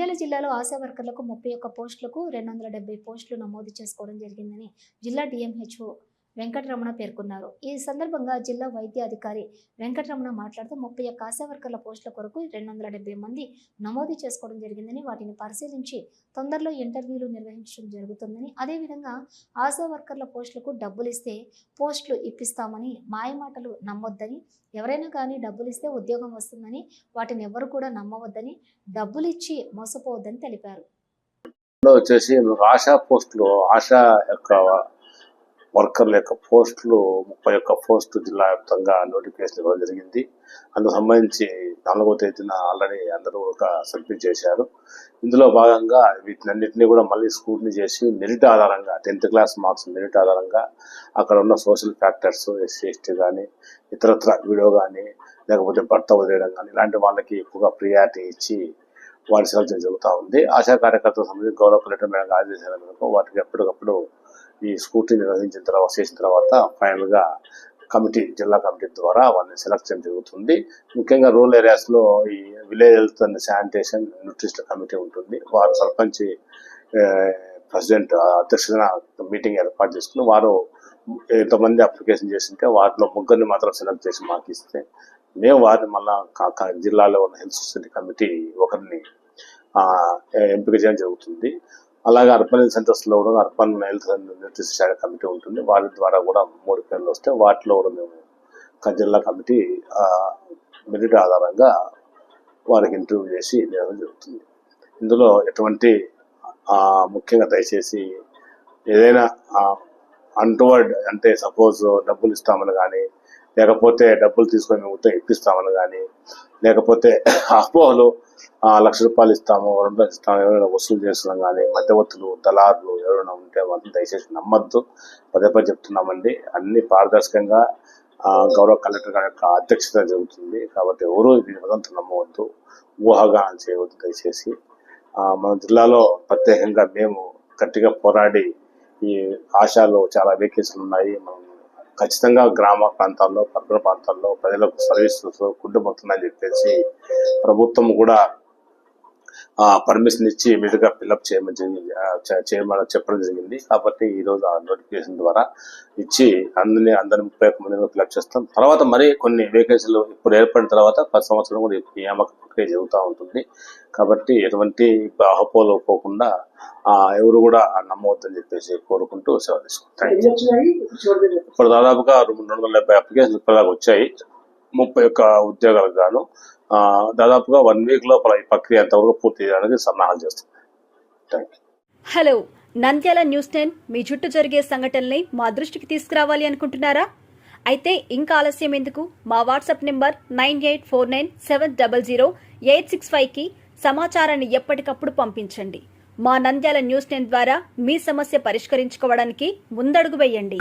నంద్యాల జిల్లాలో ఆశా వర్కర్లకు ముప్పై ఒక్క పోస్టులకు రెండు వందల డెబ్బై పోస్టులు నమోదు చేసుకోవడం జరిగిందని జిల్లా డిఎంహెచ్ఓ వెంకటరమణ పేర్కొన్నారు. ఈ సందర్భంగా జిల్లా వైద్య అధికారి వెంకటరమణ మాట్లాడుతూ ముప్పై ఒక్క ఆశా వర్కర్ల పోస్టుల కొరకు రెండు వందల డెబ్బై మంది నమోదు చేసుకోవడం జరిగిందని వాటిని పరిశీలించి తొందరలో ఇంటర్వ్యూలు నిర్వహించడం జరుగుతుందని అదేవిధంగా ఆశా వర్కర్ల పోస్టులకు డబ్బులు ఇస్తే పోస్టులు ఇప్పిస్తామని మాయమాటలు నమ్మొద్దని ఎవరైనా కానీ డబ్బులు ఇస్తే ఉద్యోగం వస్తుందని వాటిని ఎవరు కూడా నమ్మవద్దని డబ్బులు ఇచ్చి మోసపోవద్దని తెలిపారు. వచ్చేసి ఆశా పోస్టులు ఆశా యొక్క వర్కర్ల యొక్క పోస్టులు ముప్పై ఒక్క పోస్టు జిల్లా వ్యాప్తంగా నోటిఫికేషన్ ఇవ్వడం జరిగింది. అందుకు సంబంధించి నాలుగో తేదీన ఆల్రెడీ అందరూ ఒక సబ్మిట్ చేశారు. ఇందులో భాగంగా వీటినన్నింటినీ కూడా మళ్ళీ స్క్రూటినీ చేసి మెరిట్ ఆధారంగా టెన్త్ క్లాస్ మార్క్స్ మెరిట్ ఆధారంగా అక్కడ ఉన్న సోషల్ ఫ్యాక్టర్స్ ఎస్సీ ఎస్టీ కానీ ఇతరత్ర వీడియో కానీ లేకపోతే భర్త వదిలేయడం కానీ ఇలాంటి వాళ్ళకి ఎక్కువగా ప్రియారిటీ ఇచ్చి వారి సెలక్షన్ జరుగుతూ ఉంది. ఆశా కార్యకర్తల సంబంధించి గౌరవ కలెక్టర్ మేడం ఆదేశాల మేరకు వాటికి ఎప్పటికప్పుడు ఈ స్కూటీ నిర్వహించిన తర్వాత చేసిన తర్వాత ఫైనల్గా కమిటీ జిల్లా కమిటీ ద్వారా వాళ్ళని సెలెక్ట్ చేయడం జరుగుతుంది. ముఖ్యంగా రూరల్ ఏరియాస్లో ఈ village health and sanitation nutrition committee ఉంటుంది. వారు సర్పంచ్ ప్రెసిడెంట్ అధ్యక్షతన మీటింగ్ ఏర్పాటు చేసుకుని వారు ఎంతమంది అప్లికేషన్ చేసింటే వాటిలో ముగ్గురిని మాత్రం సెలెక్ట్ చేసి మాకు ఇస్తే మేము వారిని మళ్ళా కా- కా- జిల్లాలో ఉన్న హెల్త్ సొసైటీ కమిటీ ఒకరిని ఎంపిక చేయడం జరుగుతుంది. అలాగే అర్బన్ హెల్త్ సెంటర్స్లో కూడా అర్బన్ హెల్త్ న్యూట్రిషన్ శాఖ కమిటీ ఉంటుంది. వారి ద్వారా కూడా మూడు పేర్లు వస్తే వాటిలో కూడా మేము జిల్లా కమిటీ మెరిట్ ఆధారంగా వారికి ఇంటర్వ్యూ చేసి నిర్వహణ జరుగుతుంది. ఇందులో ఎటువంటి ముఖ్యంగా దయచేసి ఏదైనా అంటువర్డ్ అంటే సపోజ్ డబ్బులు ఇస్తామని కానీ లేకపోతే డబ్బులు తీసుకొని మేము ఇప్పిస్తామని కానీ లేకపోతే అపోహలు లక్ష రూపాయలు ఇస్తాము రెండు లక్షలు ఇస్తాము ఎవరైనా వసూలు చేస్తున్నాం కానీ మధ్యవర్తులు దళారులు ఎవరైనా ఉంటే వాళ్ళు దయచేసి నమ్మద్దు. పదే పదే చెప్తున్నామండి. అన్ని పారదర్శకంగా గౌరవ కలెక్టర్ గారి యొక్క అధ్యక్షత జరుగుతుంది. కాబట్టి ఎవరు దీని వదంతా నమ్మవద్దు. ఊహాగానం చేయవద్దు దయచేసి. మన జిల్లాలో ప్రత్యేకంగా మేము గట్టిగా పోరాడి ఈ ఆశాలో చాలా వేకెన్సీలు ఉన్నాయి. మనం ఖచ్చితంగా గ్రామ ప్రాంతాల్లో పట్టణ ప్రాంతాల్లో ప్రజలకు సర్వీసెస్ అని చెప్పేసి ప్రభుత్వం కూడా పర్మిషన్ ఇచ్చి మీదుగా ఫిల్అప్ చేయమని జరిగింది. చేయమని చెప్పడం జరిగింది. కాబట్టి ఈ రోజు ఆ నోటిఫికేషన్ ద్వారా ఇచ్చి అందరినీ అందరి ముప్పై ఒక్క మందిని ఫిల్అప్ చేస్తాం. తర్వాత మరి కొన్ని వేకెన్సీలు ఇప్పుడు ఏర్పడిన తర్వాత పది సంవత్సరం కూడా నియామక ప్రక్రియ జరుగుతూ ఉంటుంది. కాబట్టి ఎటువంటి అహపోలు పోకుండా ఎవరు కూడా నమ్మవద్దని చెప్పేసి కోరుకుంటూ సేవ తీసుకుంటాం. ఇప్పుడు దాదాపుగా రెండు రెండు వందల డెబ్బై అప్లికేషన్లు ఇప్పటిదాకా వచ్చాయి. ముప్పై ఒక్క ఉద్యోగాలకు గాను దాదాపుగా వన్ వీక్ లోపల ఈ ప్రక్రియ అంతవరకు పూర్తి చేయడానికి సన్నాహాలు చేస్తుంది thank hello Nandyala news ten మీ చుట్టూ జరిగే సంఘటనల్ని మా దృష్టికి తీసుకురావాలి అనుకుంటున్నారా? అయితే ఇంకా ఆలస్యం ఎందుకు? మా WhatsApp number nine eight four nine seven double zero eight six ఫైవ్కి సమాచారాన్ని ఎప్పటికప్పుడు పంపించండి. మా నంద్యాల న్యూస్ టెన్ ద్వారా మీ సమస్య పరిష్కరించుకోవడానికి ముందడుగు వేయండి.